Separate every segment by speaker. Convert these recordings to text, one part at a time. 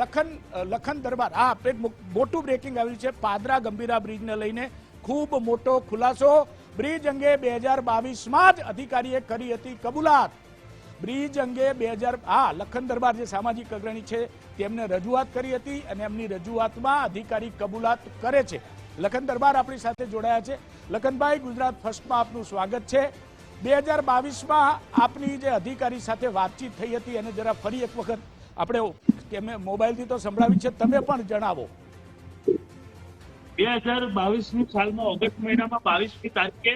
Speaker 1: લખન લખન દરબાર. હા એક મોટું બ્રેકિંગ આવ્યું છે, પાદરા ગંભીરા બ્રિજને લઈને ખૂબ મોટો ખુલાસો. બ્રિજ અંગે બે હજાર બાવીસમાં જ અધિકારીએ કરી હતી કબૂલાત. બ્રિજ અંગે બે હજાર, હા, લખન દરબાર જે સામાજિક અગ્રણી છે, તેમને રજૂઆત કરી હતી અને એમની રજૂઆતમાં અધિકારી કબૂલાત કરે છે. લખન દરબાર આપણી સાથે જોડાયા છે. લખનભાઈ, ગુજરાત ફર્સ્ટમાં આપનું સ્વાગત છે. બે હજાર બાવીસમાં આપની જે અધિકારી સાથે વાતચીત થઈ હતી, એને જરા ફરી એક વખત આપણે મોબાઈલથી તો સંભળાવી છે, તમે પણ જણાવો.
Speaker 2: બે હજાર બાવીસની સાલમાં ઓગસ્ટ મહિનામાં બાવીસમી તારીખે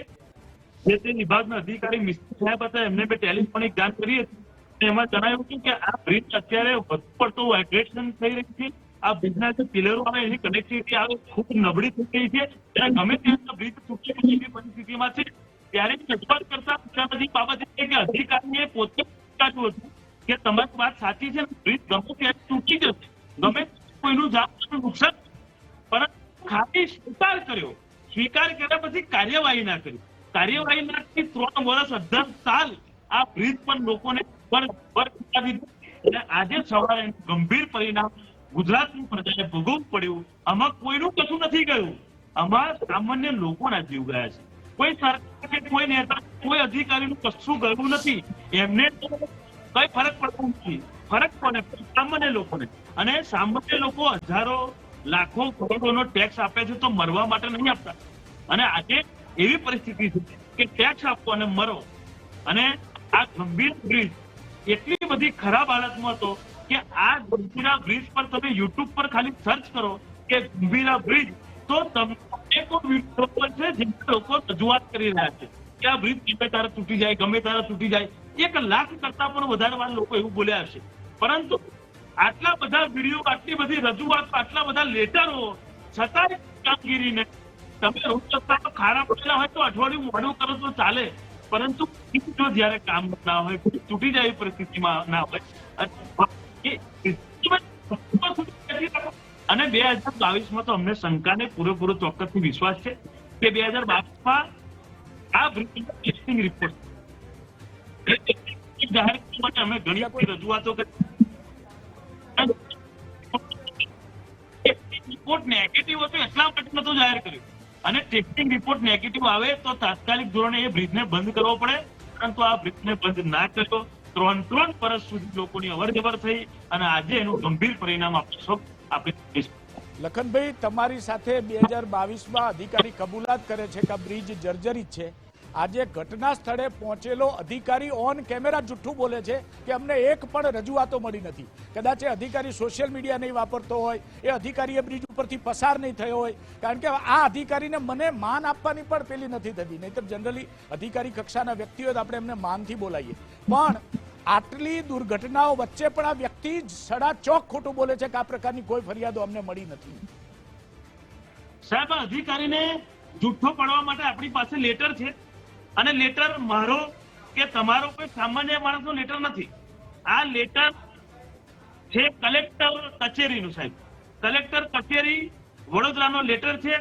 Speaker 2: જે તે વિભાગના અધિકારી મિસ્ત્રી સાહેબ હતા, એમને મેં ટેલિફોનિક જાણ કરી હતી. એમાં જણાવ્યું હતું કે આ બ્રિજ અત્યારે વધુ પડતું વાઇબ્રેશન થઈ રહી છે. આ બ્રિજના જે પિલરો આવે એની કનેક્ટિવિટી આવે ખૂબ નબળી થઈ ગઈ છે. ત્યારે ગમે ત્યાં બ્રિજ તૂટી એવી પરિસ્થિતિમાં છે. ત્યારે રજૂઆત કરતા બાબત એ કે અધિકારીએ પોતે હતું. કે તમારી વાત સાચી છે બ્રિજ ગમે ત્યારે તૂટી જશે. ગમે કોઈનું જાત નુકસાન પરંતુ ખાલી સ્વીકાર કર્યો. સ્વીકાર કર્યા પછી કાર્યવાહી ના કરી. કાર્યવાહી ના કરી ત્રણ વર્ષ, અઢાર સાલ આ બ્રિજ પર લોકોને આજે સવારે ગંભીર પરિણામ ગુજરાતની પ્રજાને ભોગવવું પડ્યું. આમાં કોઈનું કશું નથી ગયું. આમાં સામાન્ય લોકોના જીવ ગયા છે. કોઈ સરકાર કે કોઈ નેતા, કોઈ અધિકારીનું કશું ગયું નથી. એમને કઈ ફરક પડતો નથી. ફરક કોને? સામાન્ય લોકોને. અને સામાન્ય લોકો હજારો, લાખો, કરોડોનો ટેક્સ આપે છે તો મરવા માટે નહીં આપતા. અને આજે એવી પરિસ્થિતિ છે કે ટેક્સ આપો અને મરો. અને આ ગંભીર બ્રિજ એટલી બધી ખરાબ હાલતમાં હતો કે આ ગંભીરા બ્રિજ પર તમે યુટ્યુબ પર ખાલી સર્ચ કરો કે ગંભીરા બ્રિજ, તો તમને વીડિયો છે જે લોકો રજૂઆત કરી રહ્યા છે કે આ બ્રિજ ગમે તારે તૂટી જાય, ગમે તારે તૂટી જાય. એક લાખ કરતા પણ વધારે લોકો એવું બોલ્યા હશે. પરંતુ આટલા બધા વીડિયો, આટલી બધી રજૂઆત, આટલા બધા લેટરો છતાં કામગીરીને તમે રોજ રસ્તા ખારા પડેલા હોય તો અઠવાડિયું મોડું કરો તો ચાલે. પરંતુ જો જ્યારે કામ ના હોય તૂટી જાય પરિસ્થિતિમાં ના હોય, અને બે હજાર બાવીસમાં તો અમને શંકાને પૂરેપૂરો ચોક્કસ વિશ્વાસ છે કે બે હજાર બાવીસમાં આ ટેસ્ટિંગ રિપોર્ટ જાહેર માટે અમે ઘણી કોઈ રજૂઆતો રિપોર્ટ નેગેટિવ હતો એટલા માટે નતો જાહેર કર્યો. અને ટેસ્ટિંગ રિપોર્ટ નેગેટિવ આવે તો તાત્કાલિક ધોરણે એ બ્રિજને બંધ કરવો પડે. પરંતુ આ બ્રિજને બંધ ના કર્યો ત્રણ ત્રણ વર્ષ સુધી લોકોની અવર જવર થઈ અને આજે એનું ગંભીર પરિણામ આપણે સૌ આપણે
Speaker 1: લખનભાઈ, તમારી સાથે બે હજાર બાવીસમાં અધિકારી કબૂલાત કરે છે કે આ બ્રિજ જર્જરિત છે. આજે ઘટના સ્થળે પહોંચેલો અધિકારી ઓન કેમેરા જુઠ્ઠું બોલે છે કે અમને એક પણ રજૂઆતો મળી નથી. કદાચ એ અધિકારી સોશિયલ મીડિયા નહીં વાપરતો હોય, એ અધિકારી બ્રિજ ઉપરથી પસાર નહીં થયો હોય. કારણ કે આ અધિકારીને મને માન આપવાની પણ પેલી નથી થતી. નહીતર જનરલી અધિકારી કક્ષાના વ્યક્તિ હોય તો આપણે એમને માનથી બોલાવીએ. પણ આટલી દુર્ઘટનાઓ વચ્ચે પણ આ વ્યક્તિ સડા ચોક ખોટું બોલે છે કે આ પ્રકારની કોઈ ફરિયાદો અમને મળી નથી.
Speaker 2: સાહેબ અધિકારીને જુઠ્ઠો પડવા માટે આપણી પાસે લેટર છે. અને લેટર મારો કે તમારો કોઈ સામાન્ય માણસનો લેટર નથી. આ લેટર છે કલેક્ટર કચેરીનું સાહેબ. કલેક્ટર કચેરી વડોદરાનો લેટર છે,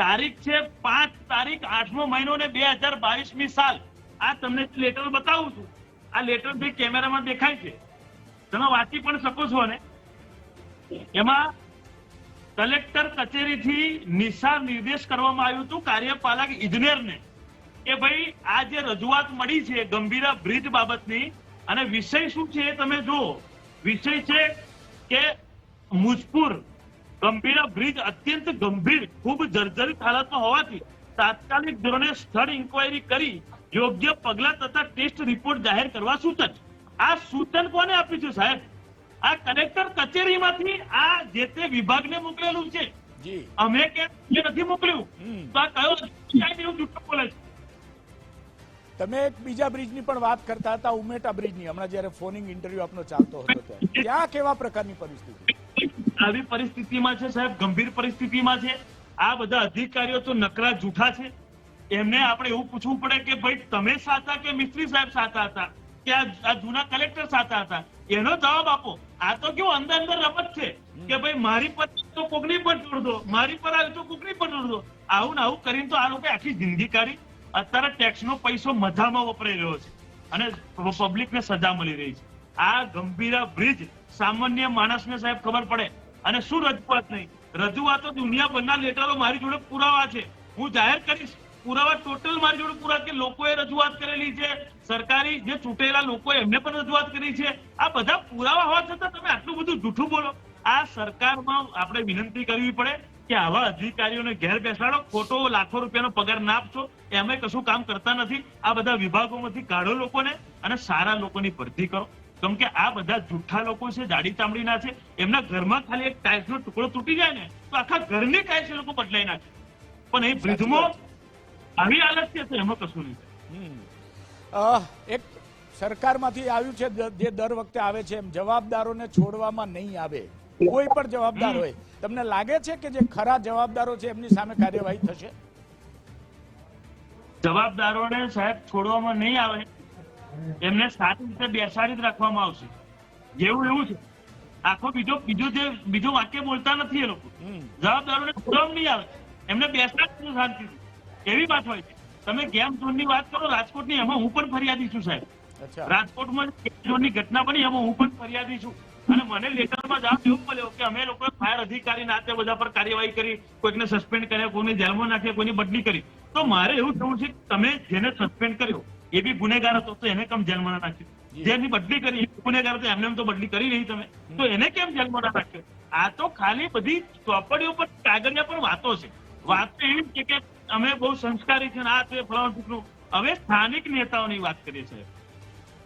Speaker 2: તારીખ છે પાંચ તારીખ આઠમો મહિનો ને બે હજાર બાવીસમી સાલ. આ તમને લેટર બતાવું છું, આ લેટર ભાઈ કેમેરામાં દેખાય છે. તમે વાંચી પણ શકો છો ને એમાં કલેક્ટર કચેરીથી નિશા નિર્દેશ કરવામાં આવ્યું હતું કાર્યપાલક ઇજનેરને. કે ભાઈ આ જે રજૂઆત મળી છે ગંભીરા બ્રિજ બાબતની અને વિષય શું છે એ તમે જુઓ. વિષય છે કે મુજપુર ગંભીરા બ્રિજ અત્યંત ગંભીર ખૂબ જર્જરિત હાલતમાં હોવાથી તાત્કાલિક ધોરણે સ્થળ ઇન્કવાયરી કરી યોગ્ય પગલા તથા ટેસ્ટ રિપોર્ટ જાહેર કરવા સૂચન આ સૂચન કોને આપ્યું છે સાહેબ? આ કલેક્ટર કચેરીમાંથી આ જે તે વિભાગને મોકલેલું છે. અમે કે નથી મોકલ્યું? તો આ કયો એવું જૂઠું બોલે છે
Speaker 1: તમે એક બીજા બ્રિજની પણ વાત કરતા હતા, ઉમેટા બ્રિજની. હમણાં જ્યારે ફોનિંગ ઇન્ટરવ્યુ આપનો ચાલતો હતો ત્યાં કેવા પ્રકારની પરિસ્થિતિ?
Speaker 2: આવી પરિસ્થિતિમાં છે સાહેબ, ગંભીર પરિસ્થિતિમાં છે. આ બધા અધિકારીઓ તો નકરા જૂઠા છે. એમને આપણે એવું પૂછવું પડે કે ભાઈ, તમે સાચા કે મિસ્ત્રી સાહેબ સાચા હતા? કે આ જૂના કલેક્ટર સાચા હતા? એનો જવાબ આપો. આ તો કેવું અંદર અંદર રમત છે કે ભાઈ, મારી પર તો કોકની પર જોડ દો મારી પર આવ્યું તો કોકની પર જોડ. દો આવું ને આવું કરીને તો આ લોકો આખી જિંદગી કાઢી. અત્યારે ટેક્સનો પૈસો મજામાં વપરાઈ રહ્યો છે અને પબ્લિકને સજા મળી રહી છે. આ ગંભીર બ્રિજ સામાન્ય માણસને સાહેબ ખબર પડે અને શું રજૂઆત નહીં? રજૂઆતો દુનિયાભરના લેટરો મારી જોડે પુરાવા છે. હું જાહેર કરીશ, પુરાવા ટોટલ મારી જોડે પુરા કે લોકોએ રજૂઆત કરેલી છે. સરકારી જે ચૂંટેલા લોકો એમને પણ રજૂઆત કરી છે. આ બધા પુરાવા હોવા છતાં તમે આટલું બધું જૂઠું બોલો. આ સરકારમાં આપણે વિનંતી કરવી પડે કે આવા અધિકારીઓને ઘેર બેસાડો ખોટો લાખો રૂપિયાનો પગાર ના આપશો. એમે કશું કામ કરતા નથી. આ બધા વિભાગોમાંથી કાઢો લોકોને અને સારા લોકોની ભરતી કરો. કેમ કે આ બધા જુઠ્ઠા લોકો છે જાડી ચામડીના છે. એમના ઘરમાં ખાલી એક ટાઇલ્સનો ટુકડો તૂટી જાય ને તો આખા ઘરની ટાઇલ્સ એ લોકો બદલાઈ નાખે. પણ એ બ્રિજમાં આવી હાલત છે તો એમાં કશું નહીં.
Speaker 1: એક સરકારમાંથી આવ્યું છે જે દર વખતે આવે છે એમ. જવાબદારોને છોડવામાં નહીં આવે. કોઈ પણ જવાબદાર હોય. તમને લાગે છે કે જે ખરા જવાબદારો છે એમની સામે કાર્યવાહી થશે?
Speaker 2: જવાબદારોને સાહેબ છોડવામાં નહીં આવે. એમને સારી રીતે બેસાડી જ રાખવામાં આવશે. જેવું એવું છે. આખો બીજો બીજો જે બીજો વાક્ય બોલતા નથી એ લોકો. જવાબદારોને છોડવામાં નહીં આવે. એમને બેસાડશે શાંતિ એવી વાત હોય છે. તમે ગેમ ઝોનની વાત કરો રાજકોટની એમાં હું પણ ફરિયાદી છું સાહેબ. રાજકોટમાં ગેમ ઝોનની ઘટના બની એમાં હું પણ ફરિયાદી છું. અને મને લેટરમાં જવાબ એવું મળ્યો કે અમે લોકોએ ફાયર અધિકારી નાતે બધા પર કાર્યવાહી કરી કોઈકને સસ્પેન્ડ કર્યા કોઈને જેલમાં નાખ્યા કોઈની બદલી કરી. તો મારે એવું થવું છે તમે જેને સસ્પેન્ડ કર્યો એ બી ગુનેગાર હતો તો એને કેમ જેલમાં નાખ્યો? જેની બદલી કરી ગુનેગાર હતો એમને એમ તો બદલી કરી નહીં તમે. તો એને કેમ જેલમાં નાખ્યો? આ તો ખાલી બધી ચોપડીઓ પર કાગળિયા પણ વાતો છે. વાત તો એવી છે કે અમે બહુ સંસ્કારી છે આ તે ફલાણું હવે સ્થાનિક નેતાઓની વાત કરીએ છીએ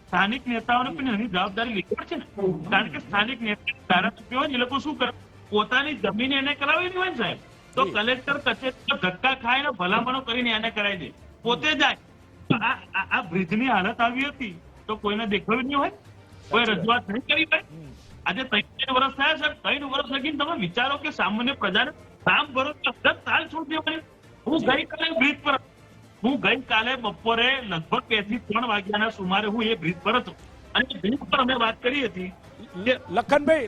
Speaker 2: સ્થાનિક નેતાઓને પણ એની જવાબદારી લેવી પડશે ને. કારણ કે સ્થાનિક નેતા ધારાસભ્યો હોય એ લોકો શું કરે? પોતાની જમીન એને કરાવેલી હોય ને સાહેબ. તો કલેક્ટર કચેરી ધક્કા ખાય ને ભલામણો કરીને એને કરાવી દે. પોતે જાય. આ બ્રિજની હાલત આવી હતી તો કોઈને દેખાવી નહીં હોય? કોઈ રજૂઆત નહીં કરી હોય? આજે ત્રણ વર્ષ થયા સર ત્રણ વર્ષ લગીને તમે વિચારો કે સામાન્ય પ્રજાને કામ ભરો તાલ સાલ છોડી દેવાની. હું ગઈકાલે બ્રિજ પર. હું ગઈકાલે બપોરે લગભગ બેથી ત્રણ વાગ્યાના સુમારે હું એ બ્રિજ પર હતો. અને બ્રિજ પર અમે વાત કરી હતી.
Speaker 1: લખનભાઈ લખનભાઈ